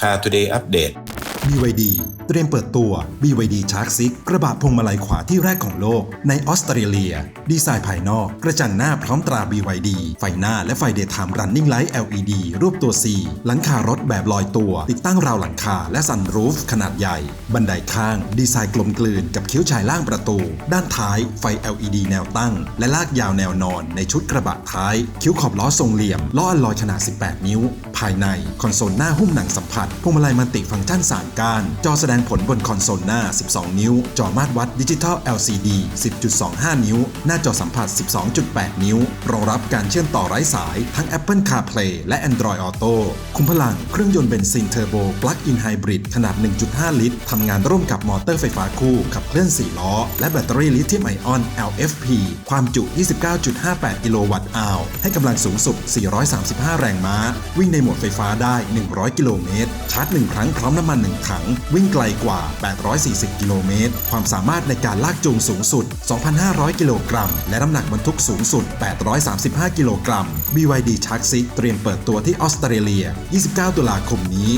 พา Today Update. BYD เตรียมเปิดตัว BYD Shark 6กระบะพวงมาลัยขวาที่แรกของโลก ในออสเตรเลีย ดีไซน์ภายนอก กระจังหน้าพร้อมตรา BYD ไฟหน้าและไฟ Daytime Running Light LED รูปตัว C หลังคารถแบบลอยตัว ติดตั้งราวหลังคาและซันรูฟขนาดใหญ่ บันไดข้าง ดีไซน์กลมกลืนกับคิ้วชายล่างประตู ด้านท้ายไฟ LED แนวตั้ง และลากยาวแนวนอน ในชุดกระบะท้าย คิ้วขอบล้อทรงเหลี่ยมล้ออลลอยขนาด 18 นิ้ว ภายในคอนโซลหน้าหุ้มหนังสัมผัสพวงมาลัยมัลติฟังก์ชัน3ก้าน จอแสดงผลบนคอนโซลหน้า 12 นิ้ว จอมาตรวัดดิจิทัล LCD 10.25 นิ้ว หน้าจอสัมผัส 12.8 นิ้ว รองรับการเชื่อมต่อไร้สาย ทั้ง Apple CarPlay และ Android Auto คุมพลังเครื่องยนต์เบนซินเทอร์โบปลั๊กอินไฮบริดขนาด 1.5 ลิตร ทำงานร่วมกับมอเตอร์ไฟฟ้าคู่ ขับเคลื่อน 4 ล้อ และแบตเตอรี่ลิเธียมไอออน LFP ความจุ 29.58 กิโลวัตต์อาวให้กำลังสูงสุด 435 แรงม้า วิ่งในโหมดไฟฟ้าได้ 100 กิโลเมตร ชาร์จ 1 ครั้งพร้อมน้ำมัน 1ถัง วิ่งไกลกว่า 840 กิโลเมตร ความสามารถในการลากจูงสูงสุด 2,500 กิโลกรัม และน้ำหนักบรรทุกสูงสุด 835 กิโลกรัม BYD Shark 6เตรียมเปิดตัวที่ออสเตรเลีย 29 ตุลาคมนี้